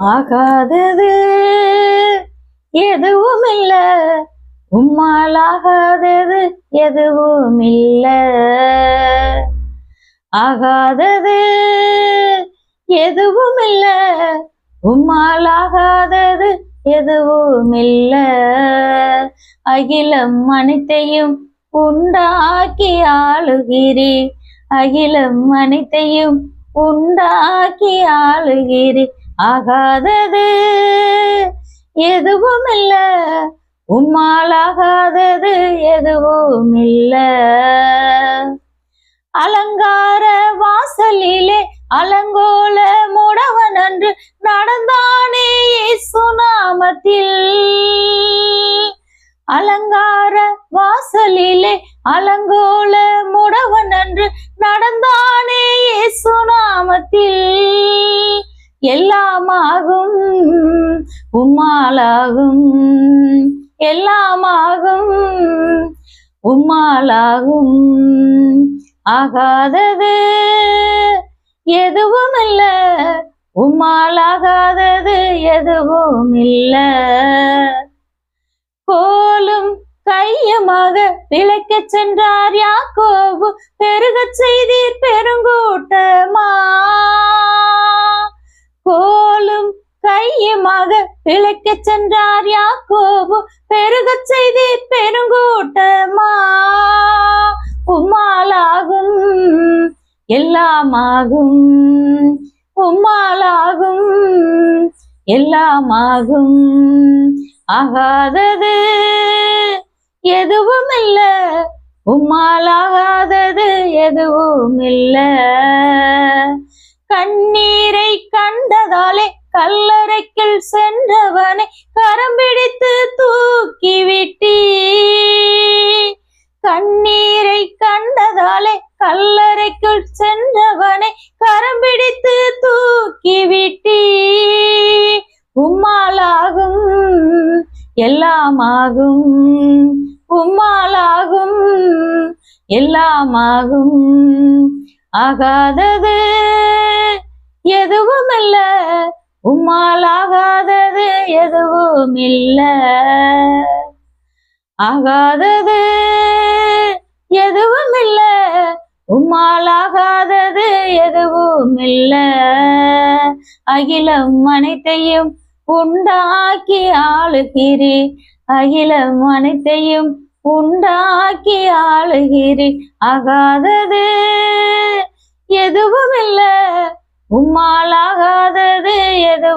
ஆகாதது. எதுவும் இல்ல உம்மால் ஆகாதது. எதுவும் இல்ல ஆகாதது எதுவும் இல்ல உம்மால் ஆகாதது எதுவும் இல்ல அகிலம் அனைத்தையும் உண்டாக்கி ஆளுகிறீர். அகிலம் அனைத்தையும் உண்டாக்கி ஆளுகிறீர். ஆகாதது. எதுவும் இல்ல உம்மால் ஆகாதது எதுவும் இல்ல அலங்கார வாசலிலே அலங்கோல முடவன் அன்று நடந்தானே சுனாமத்தில் அலங்கார வாசலிலே அலங்கோல முடவன் அன்று நடந்தானே உம்மாலாகும். எல்லாமாகும். உம்மாலாகும். ஆகாதது. எதுவும் இல்ல உம்மாலாகாதது. எதுவும் இல்ல கோலும் கையமாக விளக்கச் சென்றார் யாக்கோபு. பெருகச் செய்தீர் பெருங்கூட்டமா. மையமாக கையுமாக சென்றார் யாக்கோபு. பெருக செய்தி பெருங்கூட்டமா. உம்மாலாகும் எல்லாமாகும். உம்மாலாகும் எல்லாமாகும். ஆகாதது எதுவும் இல்ல உம்மாலாகாதது எதுவும் இல்ல கண்ணீரை கண்டதாலே கல்லறைக்குள் சென்றவனை கரம் பிடித்து தூக்கி விட்டீ கண்ணீரை கண்டதாலே கல்லறைக்குள் சென்றவனை கரம் பிடித்து தூக்கி விட்டீ உம்மாலாகும் எல்லாமாகும் உம்மாலாகும் எல்லாமாகும். ஆகாதது எதுவும் இல்ல உம்மாலாகாதது எதுவும் இல்ல ஆகாதது எதுவும் இல்ல உம்மாலாகாதது எதுவும் இல்ல அகிலம் அனைத்தையும் உண்டாக்கி ஆளுகிறே அகிலம் அனைத்தையும் உண்டாக்கி ஆளுகிறே ஆகாதது எதுவும் இல்லை உம்மாலாகாதது எதுவும்